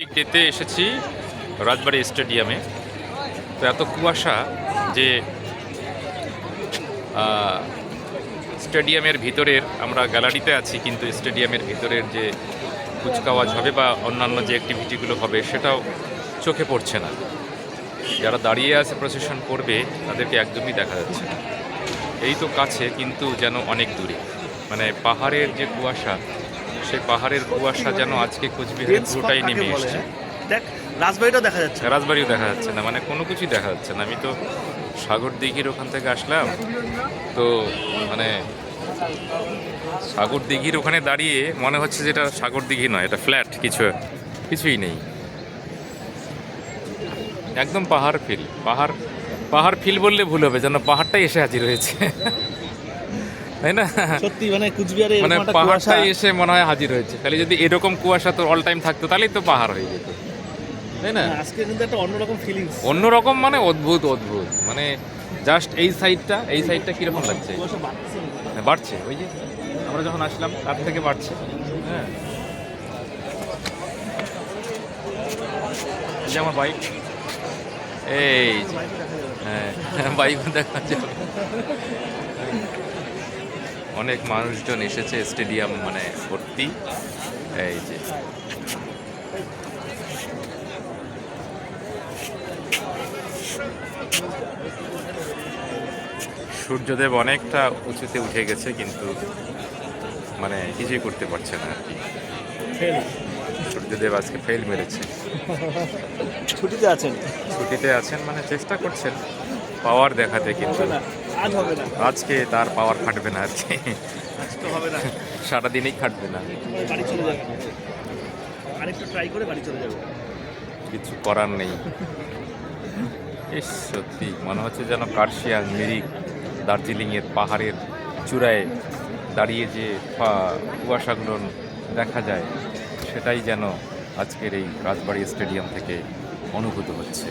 League ডেতে এসেছি রাজবাড়ি স্টেডিয়ামে। তো এত কুয়াশা যে স্টেডিয়ামের ভিতরের, আমরা গ্যালারিতে আছি, কিন্তু স্টেডিয়ামের ভিতরের যে কুচকাওয়াজ হবে বা অন্যান্য যে অ্যাক্টিভিটিগুলো হবে, সেটাও চোখে পড়ছে না। যারা দাঁড়িয়ে আছে প্রসেশন করবে, তাদেরকে একদমই দেখা যাচ্ছে না। এই তো কাছে, কিন্তু যেন অনেক দূরে। মানে পাহাড়ের যে কুয়াশা সেই পাহাড়ের কুয়াশা যেন আজকে কোচবিহারের পুরোটাই নেমে এসছে? দেখ রাজবাড়িটাও দেখা যাচ্ছে রাজবাড়িও দেখা যাচ্ছে না মানে কোনো কিছুই দেখা যাচ্ছে না। আমি তো সাগর দিঘির ওখান থেকে আসলাম তো মানে সাগর দিঘির ওখানে দাঁড়িয়ে মনে হচ্ছে যে এটা সাগর দিঘি নয় এটা ফ্ল্যাট কিছু কিছুই নেই। একদম পাহাড় ফিল পাহাড় পাহাড় ফিল বললে ভুল হবে যেন পাহাড়টাই এসে হাজির হয়েছে। তাই না? সত্যি মানে কুচবিহারে মানে পাহাড়টাই এসে মনে হয় হাজির হয়েছে। খালি যদি এরকম কুয়াশা তো অল টাইম থাকতো তাহলেই তো পাহাড় হয়ে যেত। তাই না? আজকে কিন্তু একটা অন্যরকম ফিলিংস অন্যরকম মানে অদ্ভুত অদ্ভুত। মানে জাস্ট এই সাইডটা এই সাইডটা কীরকম লাগছে। হ্যাঁ, বাড়ছে। ওই যে আমরা যখন আসলাম তার থেকে বাড়ছে। হ্যাঁ। যে আমার বাইক এই হ্যাঁ বাইক দেখা যাবে অনেক মানুষজন এসেছে স্টেডিয়াম মানে ভর্তি। এই যে। সূর্যদেব অনেকটা উঁচুতে উঠে গেছে কিন্তু মানে কিছুই করতে পারছে না আর কি। সূর্যদেব আজকে ফেল মেরেছে। ছুটিতে আছেন। ছুটিতে আছেন মানে চেষ্টা করছেন পাওয়ার দেখাতে কিন্তু না। আজ হবে না। আজকে তার পাওয়ার খাটবে না আর কি আজ তো হবে না। সারাদিনই খাটবে না। বাড়ি চলে যাবে। আরেকটু ট্রাই করে বাড়ি চলে যাবে। কিছু করার নেই। ইস সত্যি। মনে হচ্ছে যেন কার্শিয়াং মিরিক দার্জিলিংয়ের পাহাড়ের চূড়ায় দাঁড়িয়ে যে কুয়াশাগুলো দেখা যায় সেটাই যেন আজকের এই রাজবাড়ি স্টেডিয়াম থেকে অনুভূত হচ্ছে।